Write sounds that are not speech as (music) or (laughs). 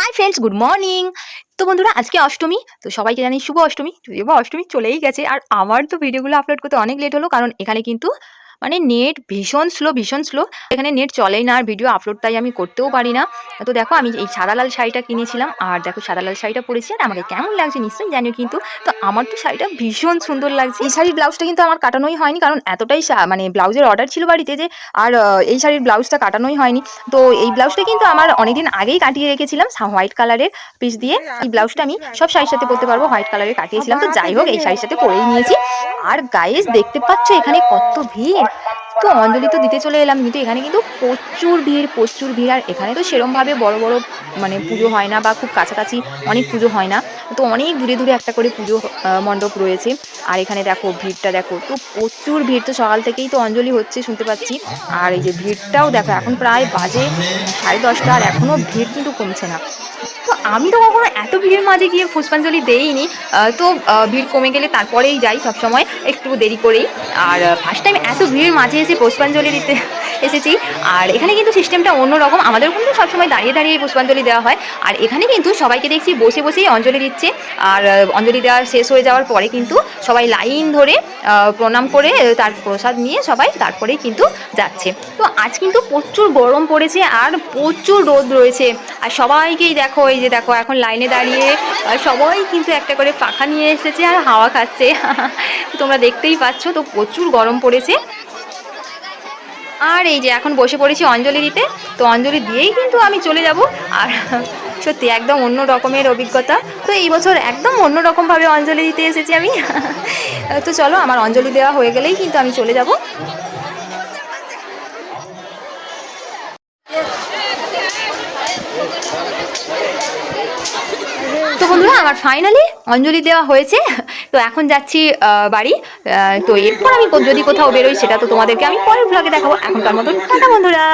Hi friends good morning তো বন্ধুরা, আজকে অষ্টমী, তো সবাইকে জানি শুভ অষ্টমী। যদিও বা অষ্টমী চলেই গেছে, আর আমার তো ভিডিওগুলো আপলোড করতে অনেক লেট হলো, কারণ এখানে কিন্তু মানে নেট ভীষণ স্লো ভীষণ স্লো এখানে নেট চলেই না আর ভিডিও আপলোড তাই আমি করতেও পারি না। তো দেখো আমি এই সাদা লাল শাড়িটা কিনেছিলাম আর দেখো সাদা লাল শাড়িটা পরেছি আর আমাকে কেমন লাগছে নিশ্চয়ই জানিও কিন্তু। তো আমার তো শাড়িটা ভীষণ সুন্দর লাগছে। এই শাড়ির ব্লাউজটা কিন্তু আমার কাটানোই হয়নি কারণ এতটাই মানে ব্লাউজের অর্ডার ছিল বাড়িতে যে আর এই শাড়ির ব্লাউজটা কাটানোই হয়নি। তো এই ব্লাউজটা কিন্তু আমার অনেকদিন আগেই কাটিয়ে রেখেছিলাম হোয়াইট কালারের পিস দিয়ে। এই ব্লাউজটা আমি সব শাড়ির সাথে পরতে পারব হোয়াইট কালারের কাটিয়েছিলাম। তো যাই হোক, এই শাড়ির সাথে পরেই নিয়েছি। আর গাইস দেখতে পাচ্ছ এখানে কত ভিড়? তো অঞ্জলি তো দিতে চলে এলাম, কিন্তু এখানে কিন্তু প্রচুর ভিড় প্রচুর ভিড়। আর এখানে তো সেরমভাবে বড় বড় মানে পুজো হয় না বা খুব কাছাকাছি অনেক পুজো হয় না। তো অনেক দূরে দূরে একটা করে পুজো মণ্ডপ রয়েছে। আর এখানে দেখো ভিড়টা, দেখো, তো প্রচুর ভিড়। তো সকাল থেকেই তো অঞ্জলি হচ্ছে, শুনতে পাচ্ছি। আর এই যে ভিড়টাও দেখো, এখন প্রায় বাজে সাড়ে দশটা আর এখনও ভিড় কিন্তু কমছে না। তো আমি তো কখনো এত ভিড়ের মাঝে গিয়ে পুষ্পাঞ্জলি দেইনি। তো ভিড় কমে গেলে তারপরেই যাই সবসময়, একটু দেরি করেই। আর ফার্স্ট টাইম এত ভিড়ের মাঝে এসে পুষ্পাঞ্জলি দিতে এসেছি। আর এখানে কিন্তু সিস্টেমটা অন্যরকম। আমাদের কিন্তু সবসময় দাঁড়িয়ে দাঁড়িয়ে পুষ্পাঞ্জলি দেওয়া হয়। আর এখানে কিন্তু সবাইকে দেখছি বসে বসেই অঞ্জলি দিচ্ছে। আর অঞ্জলি দেওয়া শেষ হয়ে যাওয়ার পরে কিন্তু সবাই লাইন ধরে প্রণাম করে তার প্রসাদ নিয়ে সবাই তারপরেই কিন্তু যাচ্ছে। তো আজ কিন্তু প্রচুর গরম পড়েছে আর প্রচুর রোদ রয়েছে। আর সবাইকেই দেখো, এই যে দেখো, এখন লাইনে দাঁড়িয়ে সবাই কিন্তু একটা করে পাখা নিয়ে এসেছে আর হাওয়া খাচ্ছে। (laughs) তোমরা দেখতেই পাচ্ছ, তো প্রচুর গরম পড়েছে। আর এই যে এখন বসে পড়েছি অঞ্জলি দিতে, তো অঞ্জলি দিয়েই কিন্তু আমি চলে যাব। আর সত্যি একদম অন্য রকমের অভিজ্ঞতা। তো এই বছর একদম অন্য রকমভাবে অঞ্জলি দিতে এসেছি আমি। (laughs) তো চলো, আমার অঞ্জলি দেওয়া হয়ে গেলেই কিন্তু আমি চলে যাব। তো বন্ধুরা, আমার ফাইনালি অঞ্জলি দেওয়া হয়েছে। তো এখন যাচ্ছি বাড়ি। তো এরপর আমি যদি কোথাও বেরোই, সেটা তো তোমাদেরকে আমি পরের ব্লগে দেখাবো। এখনকার মতন, টাটা বন্ধুরা।